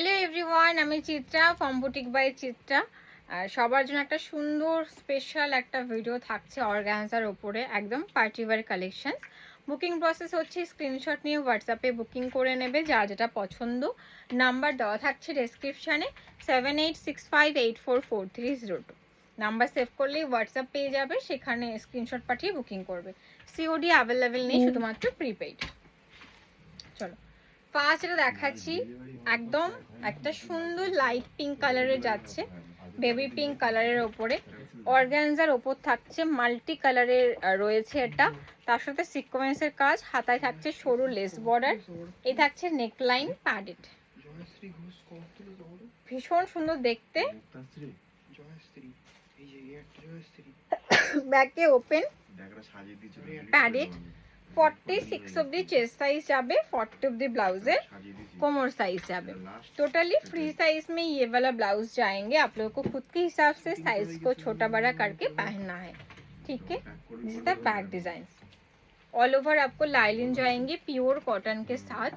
Hello everyone আমি Chitra form boutique by Chitra. আর সবার জন্য একটা সুন্দর স্পেশাল একটা ভিডিও থাকছে অর্গানজার ওপরে একদম পার্টিওয়ার কালেকশন বুকিং প্রসেস হচ্ছে স্ক্রিনশট নিয়ে হোয়াটসঅ্যাপে বুকিং করে নেবে যা যেটা পছন্দ। নাম্বার দেওয়া থাকছে ডেসক্রিপশানে seven eight six five eight four four three zero two number save করলেই হোয়াটসঅ্যাপ পেয়ে যাবে সেখানে স্ক্রিনশট পাঠিয়ে বুকিং করবে। সিওডি অ্যাভেলেবেল নেই শুধুমাত্র প্রিপেইড চলো। ফার্স্ট এটা দেখাচ্ছি একদম একটা সুন্দর লাইট পিঙ্ক কালারের যাচ্ছে বেবি পিঙ্ক কালারের ওপরে। অর্গ্যানজার ওপর থাকছে মাল্টি কালারের রয়েছে এটা। তার সাথে সিকোয়েন্সের কাজ হাতায় থাকছে সরু লেস বর্ডার এই থাকছে নেকলাইন প্যাডেড ভীষণ সুন্দর দেখতে। ব্যাকে ওপেন Padded। ফর্টি সিক্স অব্দি চেস্ট সাইজ যাবে ফর্টি অব্দি ব্লাউজের সাজিয়ে দিয়েছি कोमर साइज जाबे লাস্ট टोटली फ्री साइज में ये वाला ब्लाउज जाएंगे आप लोगों को खुद के हिसाब से साइज को छोटा बड़ा करके पहनना है ठीक है this is the back design all over आपको लाइलिन जाएंगे प्योर कॉटन के साथ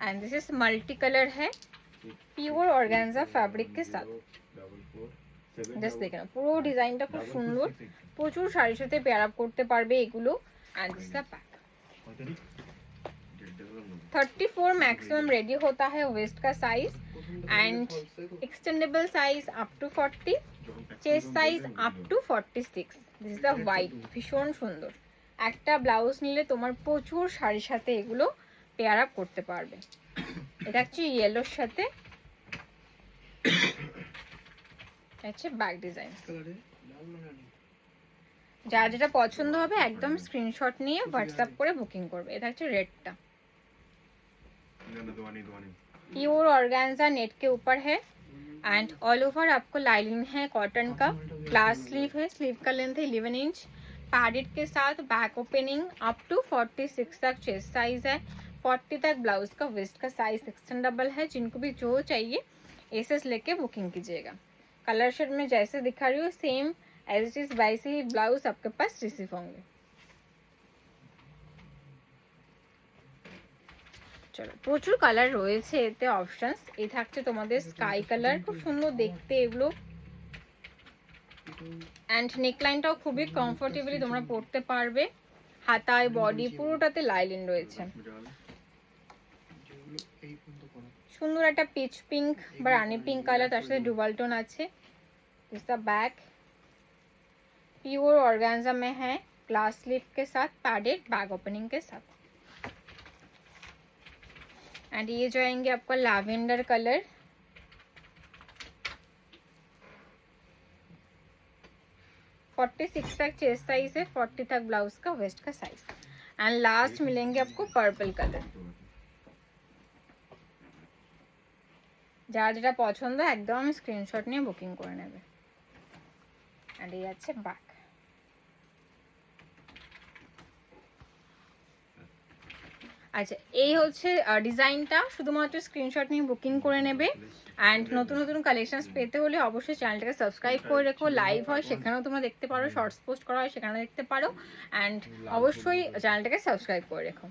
and this is multi colour है प्योर ऑर्गेन्जा फैब्रिक के साथ জাস্ট দেখে নাও পুরো ডিজাইনটা খুব সুন্দর প্রচুর শাড়ির সাথে পেয়ার আপ করতে পারবে এগুলো and this the back thirty four maximum ready होता है वेस्ट का size And extendable size up to 40 chest size up to forty six this is the white ভীষণ সুন্দর একটা ব্লাউজ নিলে তোমার প্রচুর শাড়ির সাথে এগুলো পেয়ার আপ করতে পারবে এটা হচ্ছে ইয়েলোর সাথে এটা হচ্ছে ব্যাক ডিজাইন কালারে লাল লাগানি যার যেটা পছন্দ হবে একদম স্ক্রিনশট নিয়ে হোয়াটসঅ্যাপ করে বুকিং করবে এটা হচ্ছে রেডটা দোয়ানি দোয়ানি प्योर ऑर्गेन्जा नेट के ऊपर है एंड ऑल ओवर आपको लाइनिंग है कॉटन का ग्लास स्लीव है स्लीव का लेंथ है 11 इंच पैडेड के साथ बैक ओपनिंग अप टू 46 तक चेस्ट साइज है 40 तक ब्लाउज का वेस्ट का साइज एक्सटेंडेबल है जिनको भी जो चाहिए एसेस लेके बुकिंग कीजिएगा कलर शेड में जैसे दिखा रही हूँ सेम एज इट इज वैसे ही ब्लाउज आपके पास रिसीव होंगे চলো প্রচুর কালার রয়েছে এতে অপশনস এই থাকছে তোমাদের স্কাই কালার খুব সুন্দর দেখতে এগুলো অ্যান্ড নেকলাইনটাও খুবই কমফোর্টেবলি তোমরা পরতে পারবে হাতায় বডি পুরোটাতে লাইলিন রয়েছে যেগুলো এই পর্যন্ত করা সুন্দর একটা পিচ পিঙ্ক বা রানি পিঙ্ক কালার তার সাথে ডুবাল টোন আছে इस द बैक प्योर ऑर्गेन्जा में है ग्लास स्लीव के साथ पैडेड बैग ओपनिंग के साथ एंड ये जो आएंगे आपका लैवेंडर कलर फोर्टी सिक्स तक चेस्ट साइज है फोर्टी तक ब्लाउज का वेस्ट का साइज एंड लास्ट मिलेंगे आपको पर्पल कलर যার যেটা পছন্দ একদম স্ক্রিনশট নিয়ে বুকিং করে নেবে অ্যান্ড এই আছে ব্যাক আচ্ছা এই হচ্ছে ডিজাইনটা। শুধুমাত্র স্ক্রিনশট নিয়ে বুকিং করে নেবে। অ্যান্ড নতুন নতুন কালেকশনস পেতে হলে অবশ্যই চ্যানেলটাকে সাবস্ক্রাইব করে রেখো। লাইভ হয় সেখানেও তোমরা দেখতে পারো। শর্টস পোস্ট করা হয় সেখানে দেখতে পারো। অ্যান্ড অবশ্যই চ্যানেলটাকে সাবস্ক্রাইব করে রেখো।